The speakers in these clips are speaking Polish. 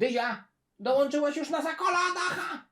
Dyzia, dołączyłeś już na zakola Adacha?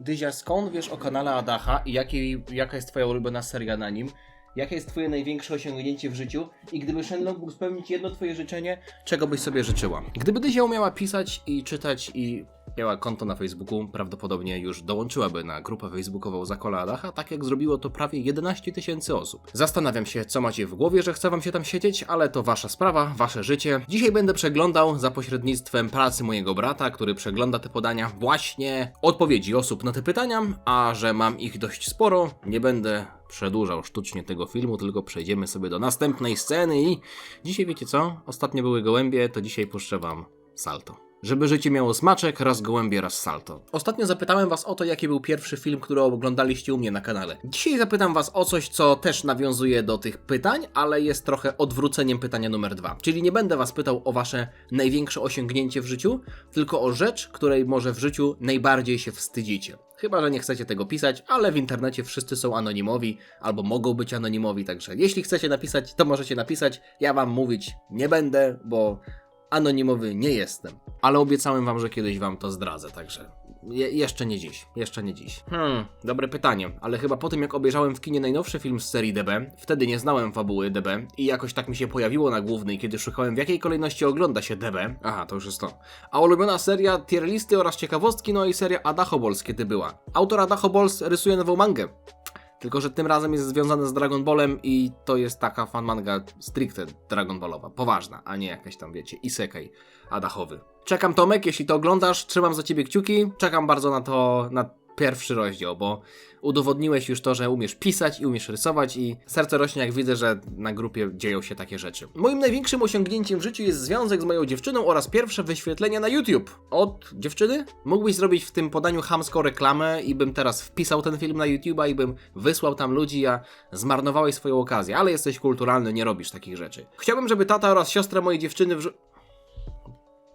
Dyzia, skąd wiesz o kanale Adacha i jakiej, jaka jest twoja ulubiona seria na nim? Jakie jest twoje największe osiągnięcie w życiu? I gdyby Shenlong mógł spełnić jedno twoje życzenie, czego byś sobie życzyła? Gdyby Dyzia umiała pisać i czytać i miała konto na Facebooku, prawdopodobnie już dołączyłaby na grupę facebookową Zakola Adacha, tak jak zrobiło to prawie 11 tysięcy osób. Zastanawiam się, co macie w głowie, że chce wam się tam siedzieć, ale to wasza sprawa, wasze życie. Dzisiaj będę przeglądał za pośrednictwem pracy mojego brata, który przegląda te podania, właśnie odpowiedzi osób na te pytania, a że mam ich dość sporo, nie będę przedłużał sztucznie tego filmu, tylko przejdziemy sobie do następnej sceny i dzisiaj wiecie co? Ostatnio były gołębie, to dzisiaj puszczę wam salto. Żeby życie miało smaczek, raz gołębie, raz salto. Ostatnio zapytałem was o to, jaki był pierwszy film, który oglądaliście u mnie na kanale. Dzisiaj zapytam was o coś, co też nawiązuje do tych pytań, ale jest trochę odwróceniem pytania numer dwa. Czyli nie będę was pytał o wasze największe osiągnięcie w życiu, tylko o rzecz, której może w życiu najbardziej się wstydzicie. Chyba, że nie chcecie tego pisać, ale w internecie wszyscy są anonimowi, albo mogą być anonimowi, także jeśli chcecie napisać, to możecie napisać. Ja wam mówić nie będę, bo anonimowy nie jestem. Ale obiecałem wam, że kiedyś wam to zdradzę, także je jeszcze nie dziś, jeszcze nie dziś. Hmm, dobre pytanie, ale chyba po tym jak obejrzałem w kinie najnowszy film z serii DB, wtedy nie znałem fabuły DB i jakoś tak mi się pojawiło na głównej, kiedy szukałem w jakiej kolejności ogląda się DB. Aha, to już jest to. A ulubiona seria tier listy oraz ciekawostki, no i seria Adacho Balls kiedy była. Autor Adacho Balls rysuje nową mangę. Tylko, że tym razem jest związane z Dragon Ballem i to jest taka fan manga stricte Dragon Ballowa, poważna, a nie jakaś tam, wiecie, isekai adachowy. Czekam Tomek, jeśli to oglądasz, trzymam za ciebie kciuki, czekam bardzo na to, na pierwszy rozdział, bo udowodniłeś już to, że umiesz pisać i umiesz rysować i serce rośnie jak widzę, że na grupie dzieją się takie rzeczy. Moim największym osiągnięciem w życiu jest związek z moją dziewczyną oraz pierwsze wyświetlenia na YouTube. Od dziewczyny? Mógłbyś zrobić w tym podaniu chamską reklamę i bym teraz wpisał ten film na YouTube'a i bym wysłał tam ludzi, a zmarnowałeś swoją okazję, ale jesteś kulturalny, nie robisz takich rzeczy. Chciałbym, żeby tata oraz siostra mojej dziewczyny wrzu...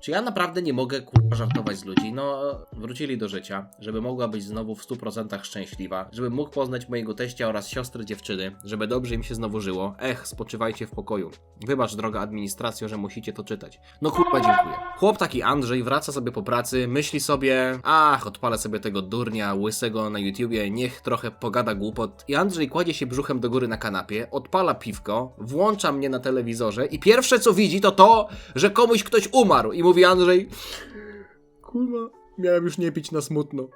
Czy ja naprawdę nie mogę kurwa żartować z ludzi? No, wrócili do życia, żeby mogła być znowu w 100% szczęśliwa, żeby mógł poznać mojego teścia oraz siostry dziewczyny, żeby dobrze im się znowu żyło. Ech, spoczywajcie w pokoju. Wybacz, droga administracjo, że musicie to czytać. No kurwa, dziękuję. Chłop taki Andrzej wraca sobie po pracy, myśli sobie, ach, odpalę sobie tego durnia łysego na YouTubie, niech trochę pogada głupot. I Andrzej kładzie się brzuchem do góry na kanapie, odpala piwko, włącza mnie na telewizorze i pierwsze co widzi to to, że komuś ktoś umarł i mówi Andrzej Kurwa, miałem już nie pić na smutno.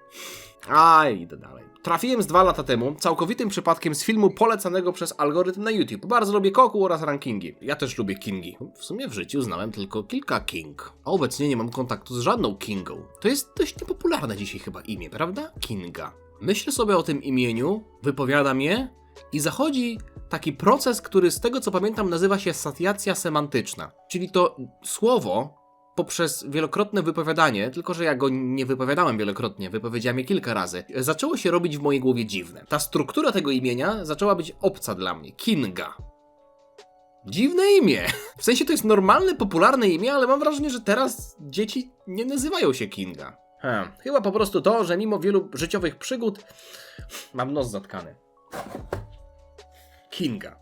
A, idę dalej. Trafiłem z dwa lata temu, całkowitym przypadkiem z filmu polecanego przez algorytm na YouTube. Bardzo lubię koku oraz rankingi. Ja też lubię kingi. W sumie w życiu znałem tylko kilka king. A obecnie nie mam kontaktu z żadną kingą. To jest dość niepopularne dzisiaj chyba imię, prawda? Kinga. Myślę sobie o tym imieniu, wypowiadam je i zachodzi taki proces, który z tego co pamiętam nazywa się satiacja semantyczna. Czyli to słowo poprzez wielokrotne wypowiadanie, tylko że ja go nie wypowiadałem wielokrotnie, wypowiedziałem je kilka razy, zaczęło się robić w mojej głowie dziwne. Ta struktura tego imienia zaczęła być obca dla mnie. Kinga. Dziwne imię. W sensie to jest normalne, popularne imię, ale mam wrażenie, że teraz dzieci nie nazywają się Kinga. Hmm. Chyba po prostu to, że mimo wielu życiowych przygód mam nos zatkany. Kinga.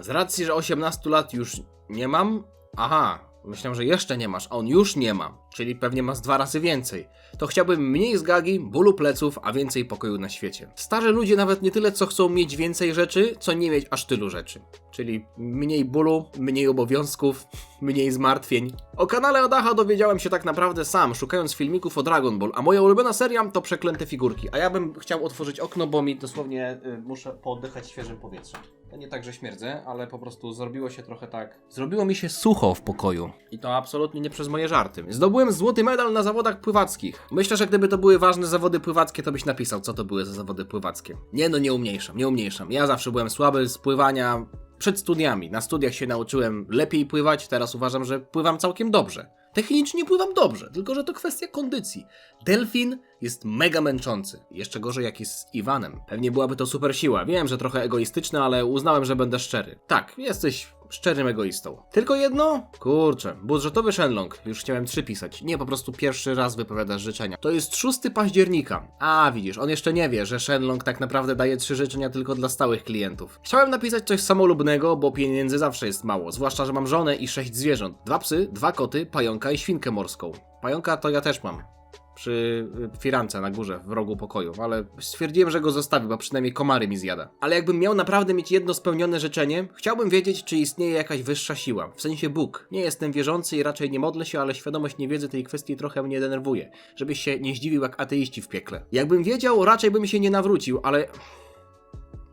Z racji, że 18 lat już nie mam. Aha, myślałem, że jeszcze nie masz, a on już nie ma, czyli pewnie ma z dwa razy więcej. To chciałbym mniej zgagi, bólu pleców, a więcej pokoju na świecie. Starzy ludzie nawet nie tyle co chcą mieć więcej rzeczy, co nie mieć aż tylu rzeczy. Czyli mniej bólu, mniej obowiązków, mniej zmartwień. O kanale Adacha dowiedziałem się tak naprawdę sam, szukając filmików o Dragon Ball, a moja ulubiona seria to Przeklęte Figurki. A ja bym chciał otworzyć okno, bo mi dosłownie y, muszę pooddychać świeżym powietrzem. Nie tak, że śmierdzę, ale po prostu zrobiło się trochę tak. Zrobiło mi się sucho w pokoju. I to absolutnie nie przez moje żarty. Zdobyłem złoty medal na zawodach pływackich. Myślę, że gdyby to były ważne zawody pływackie, to byś napisał, co to były za zawody pływackie. Nie no, nie umniejszam, nie umniejszam. Ja zawsze byłem słaby z pływania przed studiami. Na studiach się nauczyłem lepiej pływać, teraz uważam, że pływam całkiem dobrze. Technicznie pływam dobrze, tylko że to kwestia kondycji. Delfin jest mega męczący. Jeszcze gorzej jak jest z Iwanem. Pewnie byłaby to super siła. Wiem, że trochę egoistyczne, ale uznałem, że będę szczery. Tak, jesteś szczerym egoistą. Tylko jedno? Kurczę, budżetowy Shenlong. Już chciałem trzy pisać. Nie, po prostu pierwszy raz wypowiadasz życzenia. To jest 6 października. A, widzisz, on jeszcze nie wie, że Shenlong tak naprawdę daje trzy życzenia tylko dla stałych klientów. Chciałem napisać coś samolubnego, bo pieniędzy zawsze jest mało. Zwłaszcza, że mam żonę i sześć zwierząt. Dwa psy, dwa koty, pająka i świnkę morską. Pająka to ja też mam przy y, firance na górze, w rogu pokoju, ale stwierdziłem, że go zostawię, bo przynajmniej komary mi zjada. Ale jakbym miał naprawdę mieć jedno spełnione życzenie, chciałbym wiedzieć, czy istnieje jakaś wyższa siła, w sensie Bóg. Nie jestem wierzący i raczej nie modlę się, ale świadomość niewiedzy tej kwestii trochę mnie denerwuje, żebyś się nie zdziwił jak ateiści w piekle. Jakbym wiedział, raczej bym się nie nawrócił, ale...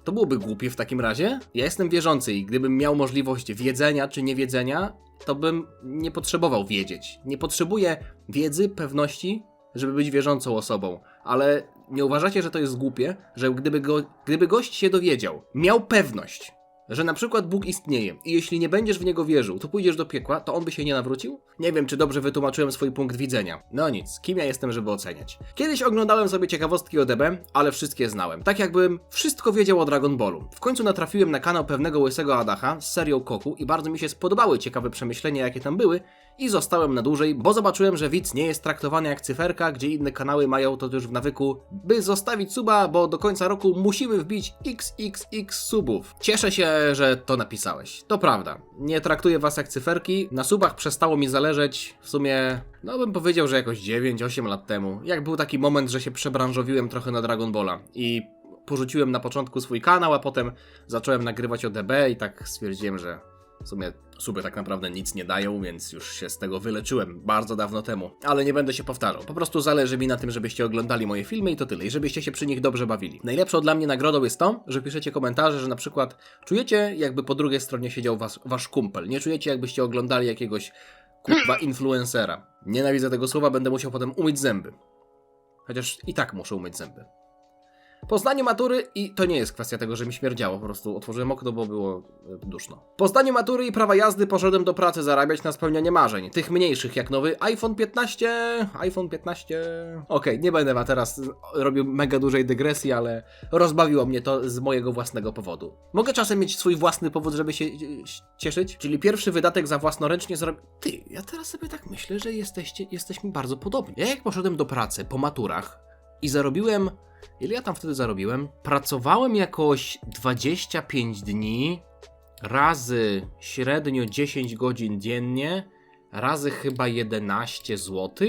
To byłoby głupie w takim razie. Ja jestem wierzący i gdybym miał możliwość wiedzenia czy niewiedzenia, to bym nie potrzebował wiedzieć. Nie potrzebuję wiedzy, pewności, żeby być wierzącą osobą, ale nie uważacie, że to jest głupie, że gdyby, go, gdyby gość się dowiedział, miał pewność, że na przykład Bóg istnieje i jeśli nie będziesz w niego wierzył, to pójdziesz do piekła, to on by się nie nawrócił? Nie wiem, czy dobrze wytłumaczyłem swój punkt widzenia. No nic, kim ja jestem, żeby oceniać. Kiedyś oglądałem sobie ciekawostki o DB, ale wszystkie znałem. Tak jakbym wszystko wiedział o Dragon Ballu. W końcu natrafiłem na kanał pewnego łysego Adacha z serią Koku i bardzo mi się spodobały ciekawe przemyślenia, jakie tam były i zostałem na dłużej, bo zobaczyłem, że widz nie jest traktowany jak cyferka, gdzie inne kanały mają to już w nawyku, by zostawić suba, bo do końca roku musimy wbić xxx subów. Cieszę się, że to napisałeś. To prawda. Nie traktuję was jak cyferki. Na subach przestało mi zależeć w sumie, no bym powiedział, że jakoś 9-8 lat temu. Jak był taki moment, że się przebranżowiłem trochę na Dragon Balla i porzuciłem na początku swój kanał, a potem zacząłem nagrywać o DB i tak stwierdziłem, że w sumie suby tak naprawdę nic nie dają, więc już się z tego wyleczyłem bardzo dawno temu. Ale nie będę się powtarzał. Po prostu zależy mi na tym, żebyście oglądali moje filmy i to tyle. I żebyście się przy nich dobrze bawili. Najlepszą dla mnie nagrodą jest to, że piszecie komentarze, że na przykład czujecie, jakby po drugiej stronie siedział was, wasz kumpel. Nie czujecie, jakbyście oglądali jakiegoś kurwa influencera. Nienawidzę tego słowa, będę musiał potem umyć zęby. Chociaż i tak muszę umyć zęby. Po zdaniu matury, i to nie jest kwestia tego, że mi śmierdziało, po prostu otworzyłem okno, bo było e, duszno. Po zdaniu matury i prawa jazdy poszedłem do pracy zarabiać na spełnianie marzeń. Tych mniejszych, jak nowy iPhone 15, iPhone 15... Okej, nie będę ma teraz robił mega dużej dygresji, ale rozbawiło mnie to z mojego własnego powodu. Mogę czasem mieć swój własny powód, żeby się e, cieszyć? Czyli pierwszy wydatek za własnoręcznie zrobił... Ty, ja teraz sobie tak myślę, że jesteście, jesteśmy bardzo podobni. Ja jak poszedłem do pracy po maturach i zarobiłem Ile ja tam wtedy zarobiłem? Pracowałem jakoś 25 dni, razy średnio 10 godzin dziennie, razy chyba 11 zł.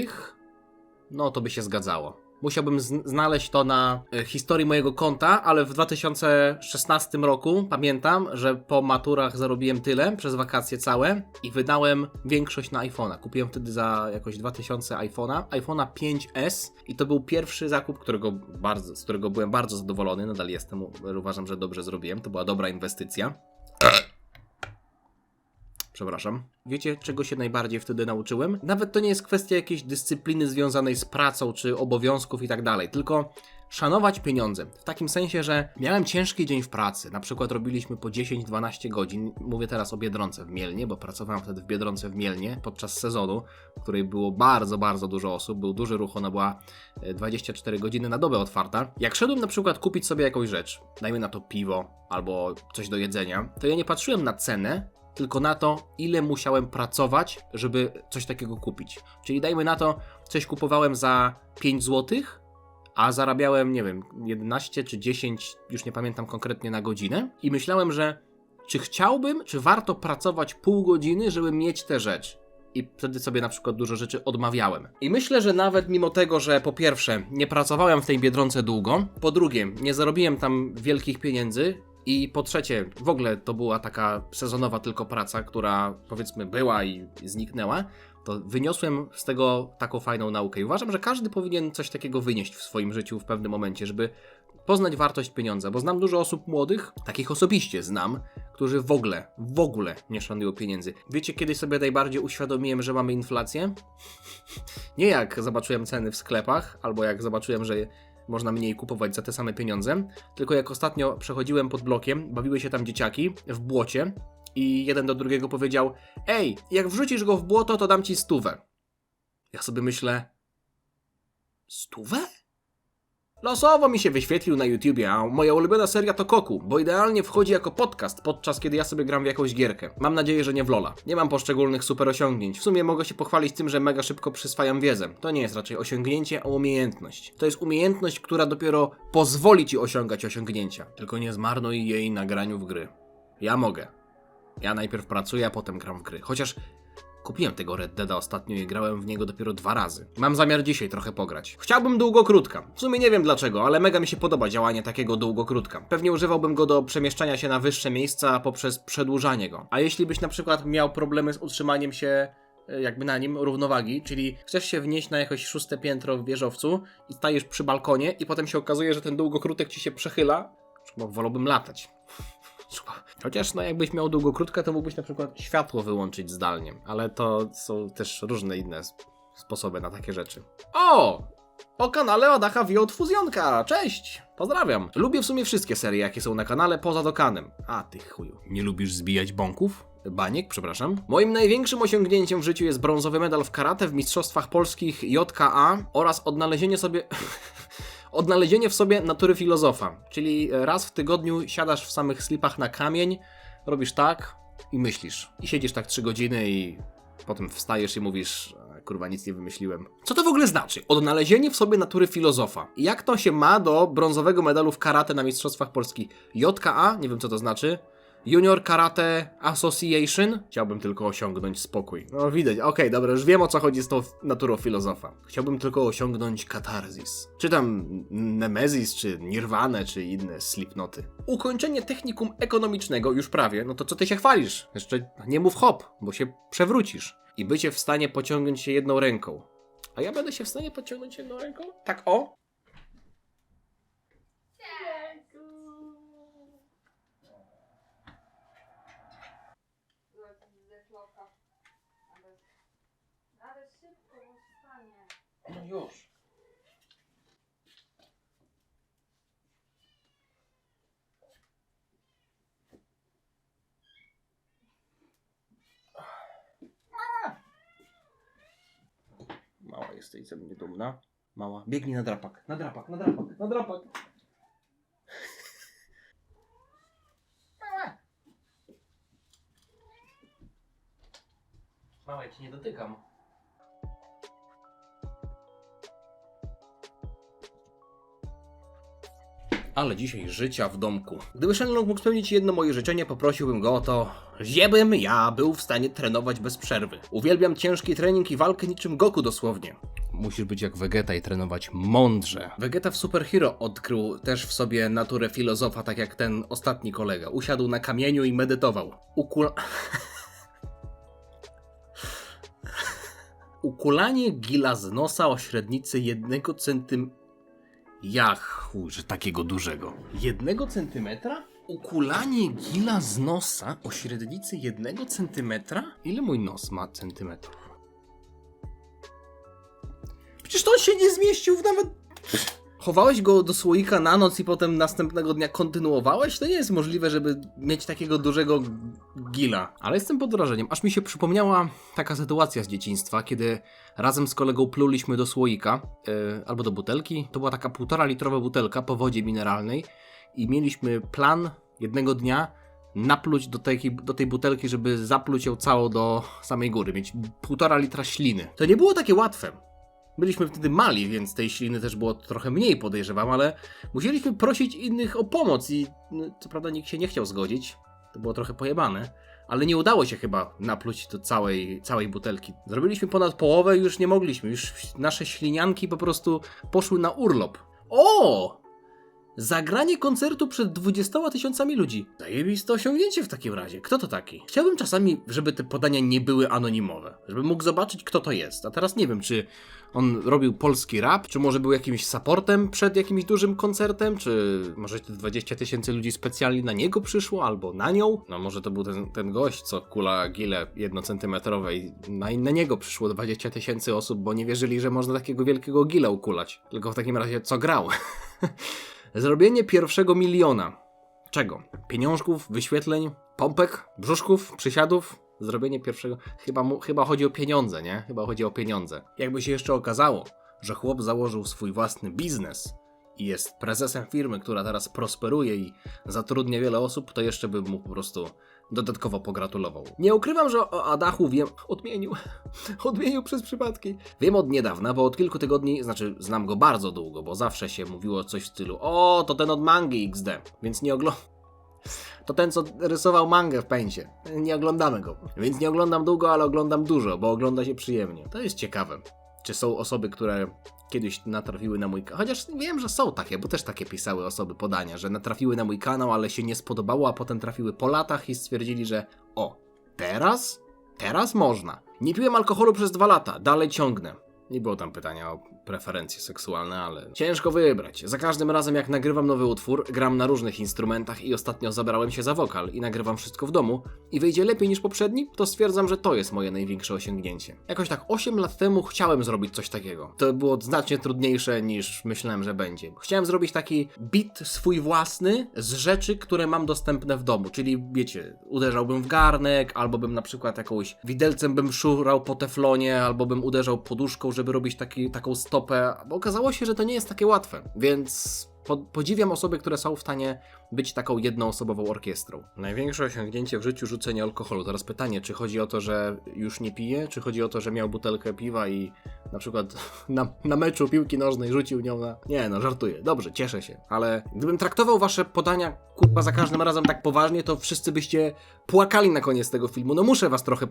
No to by się zgadzało. Musiałbym zn- znaleźć to na e, historii mojego konta, ale w 2016 roku pamiętam, że po maturach zarobiłem tyle przez wakacje całe i wydałem większość na iPhone'a. Kupiłem wtedy za jakoś 2000 iPhone'a, iPhone'a 5S i to był pierwszy zakup, którego bardzo, z którego byłem bardzo zadowolony. Nadal jestem, uważam, że dobrze zrobiłem. To była dobra inwestycja. Przepraszam. Wiecie, czego się najbardziej wtedy nauczyłem? Nawet to nie jest kwestia jakiejś dyscypliny związanej z pracą czy obowiązków i tak dalej, tylko szanować pieniądze. W takim sensie, że miałem ciężki dzień w pracy. Na przykład robiliśmy po 10-12 godzin. Mówię teraz o Biedronce w Mielnie, bo pracowałem wtedy w Biedronce w Mielnie podczas sezonu, w której było bardzo, bardzo dużo osób. Był duży ruch, ona była e, 24 godziny na dobę otwarta. Jak szedłem na przykład kupić sobie jakąś rzecz, dajmy na to piwo albo coś do jedzenia, to ja nie patrzyłem na cenę, tylko na to, ile musiałem pracować, żeby coś takiego kupić. Czyli dajmy na to, coś kupowałem za 5 zł, a zarabiałem, nie wiem, 11 czy 10, już nie pamiętam konkretnie na godzinę. I myślałem, że czy chciałbym, czy warto pracować pół godziny, żeby mieć tę rzecz. I wtedy sobie na przykład dużo rzeczy odmawiałem. I myślę, że nawet mimo tego, że po pierwsze nie pracowałem w tej biedronce długo, po drugie nie zarobiłem tam wielkich pieniędzy, i po trzecie, w ogóle to była taka sezonowa tylko praca, która powiedzmy była i zniknęła, to wyniosłem z tego taką fajną naukę. I uważam, że każdy powinien coś takiego wynieść w swoim życiu w pewnym momencie, żeby poznać wartość pieniądza, bo znam dużo osób młodych, takich osobiście znam, którzy w ogóle, w ogóle nie szanują pieniędzy. Wiecie, kiedy sobie najbardziej uświadomiłem, że mamy inflację? Nie jak zobaczyłem ceny w sklepach, albo jak zobaczyłem, że można mniej kupować za te same pieniądze. Tylko jak ostatnio przechodziłem pod blokiem, bawiły się tam dzieciaki w błocie i jeden do drugiego powiedział: Ej, jak wrzucisz go w błoto, to dam ci stówę. Ja sobie myślę, stówę? Losowo mi się wyświetlił na YouTubie, a moja ulubiona seria to Koku, bo idealnie wchodzi jako podcast podczas kiedy ja sobie gram w jakąś gierkę. Mam nadzieję, że nie w Lola. Nie mam poszczególnych super osiągnięć. W sumie mogę się pochwalić tym, że mega szybko przyswajam wiedzę. To nie jest raczej osiągnięcie, a umiejętność. To jest umiejętność, która dopiero pozwoli ci osiągać osiągnięcia. Tylko nie zmarnuj jej na graniu w gry. Ja mogę. Ja najpierw pracuję, a potem gram w gry. Chociaż Kupiłem tego Red Deada ostatnio i grałem w niego dopiero dwa razy. Mam zamiar dzisiaj trochę pograć. Chciałbym długo-krótka. W sumie nie wiem dlaczego, ale mega mi się podoba działanie takiego długo-krótka. Pewnie używałbym go do przemieszczania się na wyższe miejsca poprzez przedłużanie go. A jeśli byś na przykład miał problemy z utrzymaniem się e, jakby na nim równowagi, czyli chcesz się wnieść na jakieś szóste piętro w wieżowcu i stajesz przy balkonie i potem się okazuje, że ten długokrótek ci się przechyla, bo wolałbym latać. Chociaż no jakbyś miał długokrótkę, to mógłbyś na przykład światło wyłączyć zdalnie, ale to są też różne inne sp- sposoby na takie rzeczy. O! O kanale Adacha wie od Fuzjonka! Cześć! Pozdrawiam! Lubię w sumie wszystkie serie, jakie są na kanale, poza Dokanem. A, ty chuju. Nie lubisz zbijać bąków? Baniek, przepraszam. Moim największym osiągnięciem w życiu jest brązowy medal w karate w Mistrzostwach Polskich JKA oraz odnalezienie sobie... odnalezienie w sobie natury filozofa. Czyli raz w tygodniu siadasz w samych slipach na kamień, robisz tak i myślisz. I siedzisz tak 3 godziny i potem wstajesz i mówisz, "A, kurwa, nic nie wymyśliłem. Co to w ogóle znaczy? Odnalezienie w sobie natury filozofa. Jak to się ma do brązowego medalu w karate na Mistrzostwach Polski? JKA, nie wiem co to znaczy. Junior Karate Association. Chciałbym tylko osiągnąć spokój. No widać, okej, dobra, już wiem o co chodzi z tą naturą filozofa. Chciałbym tylko osiągnąć katarzis. Czy tam Nemezis, czy Nirwane, czy inne slipnoty. Ukończenie technikum ekonomicznego już prawie, no to co ty się chwalisz? Jeszcze nie mów hop, bo się przewrócisz. I bycie w stanie pociągnąć się jedną ręką. A ja będę się w stanie pociągnąć jedną ręką? Tak o? ze floka. Ale, ale szybko, bo wstanie. No już. Mała jesteś ze mnie dumna. Mała, biegnij na drapak. Na drapak, na drapak, na drapak. Mała. Ja cię nie dotykam. Ale dzisiaj życia w domku. Gdyby Shenlong mógł spełnić jedno moje życzenie, poprosiłbym go o to, żebym ja był w stanie trenować bez przerwy. Uwielbiam ciężki trening i walkę niczym Goku dosłownie. Musisz być jak Vegeta i trenować mądrze. Vegeta w Super Hero odkrył też w sobie naturę filozofa, tak jak ten ostatni kolega. Usiadł na kamieniu i medytował. Ukul... Ukulanie gila z nosa o średnicy jednego centym... Ja chuj, że takiego dużego. Jednego centymetra? Ukulanie gila z nosa o średnicy jednego centymetra? Ile mój nos ma centymetrów? Przecież to się nie zmieścił w nawet... Chowałeś go do słoika na noc i potem następnego dnia kontynuowałeś? To nie jest możliwe, żeby mieć takiego dużego gila. Ale jestem pod wrażeniem. Aż mi się przypomniała taka sytuacja z dzieciństwa, kiedy razem z kolegą pluliśmy do słoika yy, albo do butelki. To była taka półtora litrowa butelka po wodzie mineralnej i mieliśmy plan jednego dnia napluć do tej, do tej butelki, żeby zapluć ją całą do samej góry, mieć półtora litra śliny. To nie było takie łatwe. Byliśmy wtedy mali, więc tej śliny też było trochę mniej, podejrzewam, ale musieliśmy prosić innych o pomoc i no, co prawda nikt się nie chciał zgodzić. To było trochę pojebane, ale nie udało się chyba napluć do całej, całej butelki. Zrobiliśmy ponad połowę już nie mogliśmy. Już nasze ślinianki po prostu poszły na urlop. O! Zagranie koncertu przed 20 tysiącami ludzi. Zajebiste osiągnięcie w takim razie. Kto to taki? Chciałbym czasami, żeby te podania nie były anonimowe. Żebym mógł zobaczyć, kto to jest. A teraz nie wiem, czy on robił polski rap, czy może był jakimś supportem przed jakimś dużym koncertem, czy może te 20 tysięcy ludzi specjalnie na niego przyszło, albo na nią. No może to był ten, ten gość, co kula gile jednocentymetrowej. Na, na niego przyszło 20 tysięcy osób, bo nie wierzyli, że można takiego wielkiego gila ukulać. Tylko w takim razie co grał? Zrobienie pierwszego miliona. Czego? Pieniążków, wyświetleń, pompek, brzuszków, przysiadów? Zrobienie pierwszego. Chyba, mu, chyba chodzi o pieniądze, nie? Chyba chodzi o pieniądze. Jakby się jeszcze okazało, że chłop założył swój własny biznes i jest prezesem firmy, która teraz prosperuje i zatrudnia wiele osób, to jeszcze bym mu po prostu dodatkowo pogratulował. Nie ukrywam, że o Adachu wiem. Odmienił. Odmienił przez przypadki. Wiem od niedawna, bo od kilku tygodni, znaczy znam go bardzo długo, bo zawsze się mówiło coś w stylu: O, to ten od mangi XD, więc nie oglądam. To ten, co rysował mangę w pęcie. Nie oglądamy go. Więc nie oglądam długo, ale oglądam dużo, bo ogląda się przyjemnie. To jest ciekawe. Czy są osoby, które kiedyś natrafiły na mój kanał? Chociaż wiem, że są takie, bo też takie pisały osoby podania, że natrafiły na mój kanał, ale się nie spodobało, a potem trafiły po latach i stwierdzili, że o, teraz? Teraz można. Nie piłem alkoholu przez dwa lata, dalej ciągnę. Nie było tam pytania o preferencje seksualne, ale ciężko wybrać. Za każdym razem jak nagrywam nowy utwór, gram na różnych instrumentach i ostatnio zabrałem się za wokal i nagrywam wszystko w domu i wyjdzie lepiej niż poprzedni, to stwierdzam, że to jest moje największe osiągnięcie. Jakoś tak 8 lat temu chciałem zrobić coś takiego. To było znacznie trudniejsze niż myślałem, że będzie. Chciałem zrobić taki beat swój własny z rzeczy, które mam dostępne w domu, czyli wiecie, uderzałbym w garnek, albo bym na przykład jakąś widelcem bym szurał po teflonie, albo bym uderzał poduszką, żeby robić taki, taką stopę, bo okazało się, że to nie jest takie łatwe, więc po, podziwiam osoby, które są w stanie być taką jednoosobową orkiestrą. Największe osiągnięcie w życiu rzucenie alkoholu. Teraz pytanie, czy chodzi o to, że już nie pije, czy chodzi o to, że miał butelkę piwa i na przykład na, na meczu piłki nożnej rzucił nią na... Nie no, żartuję. Dobrze, cieszę się. Ale gdybym traktował wasze podania, kurwa, za każdym razem tak poważnie, to wszyscy byście płakali na koniec tego filmu. No muszę was trochę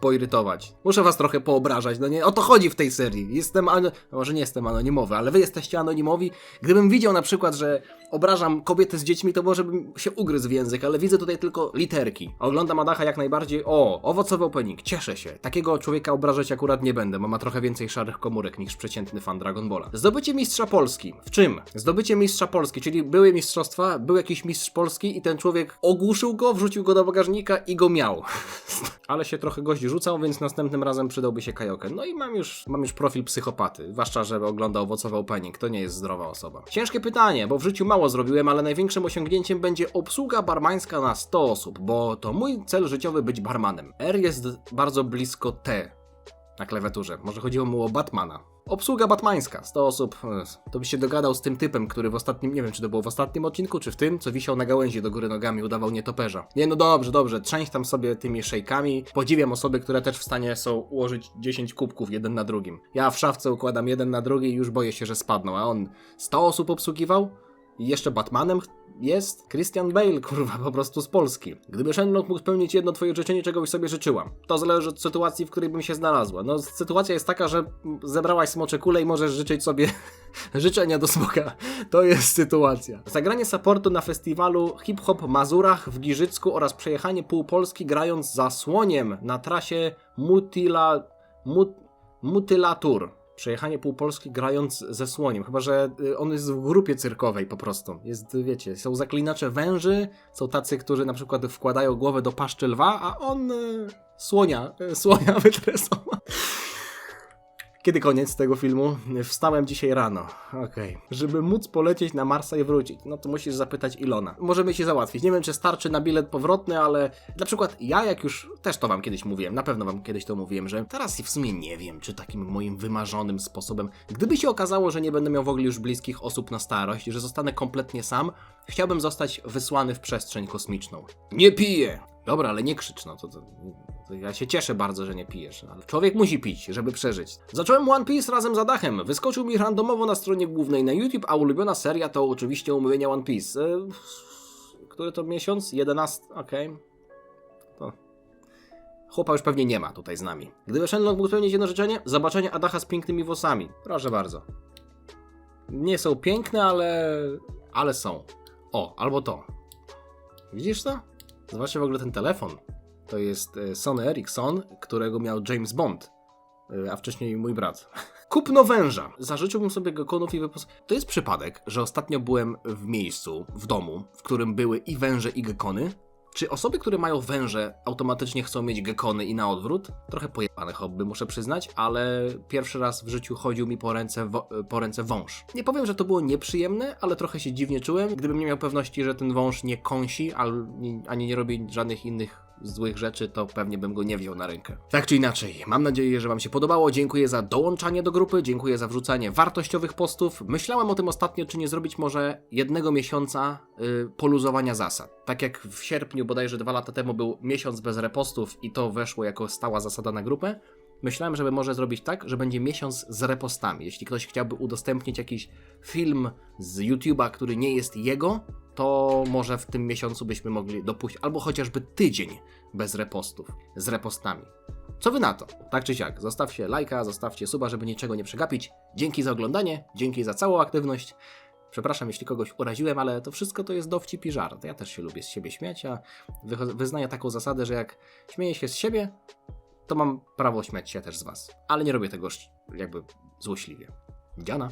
poirytować. Muszę was trochę poobrażać. No nie, o to chodzi w tej serii. Jestem, ano... może nie jestem anonimowy, ale wy jesteście anonimowi. Gdybym widział na przykład, że obrażam kobiety z dziećmi, to może bym się ugryzł w język, ale widzę tutaj tylko literki. Oglądam Adacha jak najbardziej. O, owocowy opening, cieszę się. Takiego człowieka obrażać akurat nie będę, bo ma trochę więcej szarych komórek niż przeciętny fan Dragon Balla. Zdobycie mistrza Polski. W czym? Zdobycie mistrza Polski, czyli były mistrzostwa, był jakiś mistrz Polski i ten człowiek ogłuszył go, wrzucił go do bagażnika i go miał. ale się trochę gość rzucał, więc następnym razem przydałby się kajoken. No i mam już, mam już profil psychopaty, zwłaszcza, że ogląda owocowy opening, to nie jest zdrowa osoba. Ciężkie pytanie, bo w życiu mało zrobiłem, ale największym osiągnięciem będzie obsługa barmańska na 100 osób, bo to mój cel życiowy być barmanem. R jest bardzo blisko T na klawiaturze, może chodziło mu o Batmana. Obsługa batmańska, 100 osób. To byś się dogadał z tym typem, który w ostatnim, nie wiem czy to było w ostatnim odcinku, czy w tym, co wisiał na gałęzi do góry nogami, udawał nietoperza. Nie, no dobrze, dobrze, trzęść tam sobie tymi szejkami. Podziwiam osoby, które też w stanie są ułożyć 10 kubków jeden na drugim. Ja w szafce układam jeden na drugi i już boję się, że spadną, a on 100 osób obsługiwał? I jeszcze Batmanem jest Christian Bale, kurwa, po prostu z Polski. Gdyby Shenlong mógł spełnić jedno twoje życzenie, czego byś sobie życzyła. To zależy od sytuacji, w której bym się znalazła. No, sytuacja jest taka, że zebrałaś smocze kule i możesz życzyć sobie życzenia do smoka. To jest sytuacja. Zagranie supportu na festiwalu Hip Hop Mazurach w Giżycku oraz przejechanie pół Polski grając za słoniem na trasie Mutila... Mut, Mutylatur. Przejechanie pół Polski grając ze słoniem. Chyba, że y, on jest w grupie cyrkowej po prostu. Jest, wiecie, są zaklinacze węży, są tacy, którzy na przykład wkładają głowę do paszczy lwa, a on y, słonia, y, słonia wytresował. Kiedy koniec tego filmu? Wstałem dzisiaj rano. Okej. Żeby móc polecieć na Marsa i wrócić, no to musisz zapytać Ilona. Możemy ci załatwić. Nie wiem, czy starczy na bilet powrotny, ale na przykład ja, jak już też to wam kiedyś mówiłem, na pewno wam kiedyś to mówiłem, że teraz w sumie nie wiem, czy takim moim wymarzonym sposobem, gdyby się okazało, że nie będę miał w ogóle już bliskich osób na starość, że zostanę kompletnie sam, chciałbym zostać wysłany w przestrzeń kosmiczną. Nie piję! Dobra, ale nie krzycz, no to, to, to ja się cieszę bardzo, że nie pijesz, ale człowiek musi pić, żeby przeżyć. Zacząłem One Piece razem za dachem. Wyskoczył mi randomowo na stronie głównej na YouTube, a ulubiona seria to oczywiście omówienia One Piece. E, który to miesiąc? 11, okej. To. Chłopa już pewnie nie ma tutaj z nami. Gdyby Shenlong mógł spełnić jedno życzenie, zobaczenie Adacha z pięknymi włosami. Proszę bardzo. Nie są piękne, ale... ale są. O, albo to. Widzisz to? Zobaczcie w ogóle ten telefon. To jest e, Sony Ericsson, którego miał James Bond, e, a wcześniej mój brat. Kupno węża. Zażyczyłbym sobie gekonów i wypos... To jest przypadek, że ostatnio byłem w miejscu, w domu, w którym były i węże, i gekony. Czy osoby, które mają węże, automatycznie chcą mieć gekony i na odwrót? Trochę pojebane hobby, muszę przyznać, ale pierwszy raz w życiu chodził mi po ręce, po ręce wąż. Nie powiem, że to było nieprzyjemne, ale trochę się dziwnie czułem, gdybym nie miał pewności, że ten wąż nie kąsi, ani nie robi żadnych innych złych rzeczy, to pewnie bym go nie wziął na rękę. Tak czy inaczej, mam nadzieję, że Wam się podobało. Dziękuję za dołączanie do grupy, dziękuję za wrzucanie wartościowych postów. Myślałem o tym ostatnio, czy nie zrobić może jednego miesiąca y, poluzowania zasad. Tak jak w sierpniu, bodajże dwa lata temu, był miesiąc bez repostów i to weszło jako stała zasada na grupę. Myślałem, żeby może zrobić tak, że będzie miesiąc z repostami. Jeśli ktoś chciałby udostępnić jakiś film z YouTube'a, który nie jest jego, to może w tym miesiącu byśmy mogli dopuścić, albo chociażby tydzień bez repostów, z repostami. Co wy na to? Tak czy siak, zostawcie lajka, zostawcie suba, żeby niczego nie przegapić. Dzięki za oglądanie, dzięki za całą aktywność. Przepraszam, jeśli kogoś uraziłem, ale to wszystko to jest dowcip i żart. Ja też się lubię z siebie śmiać, a wyznaję taką zasadę, że jak śmieję się z siebie, to mam prawo śmiać się też z was. Ale nie robię tego jakby złośliwie. Dziana.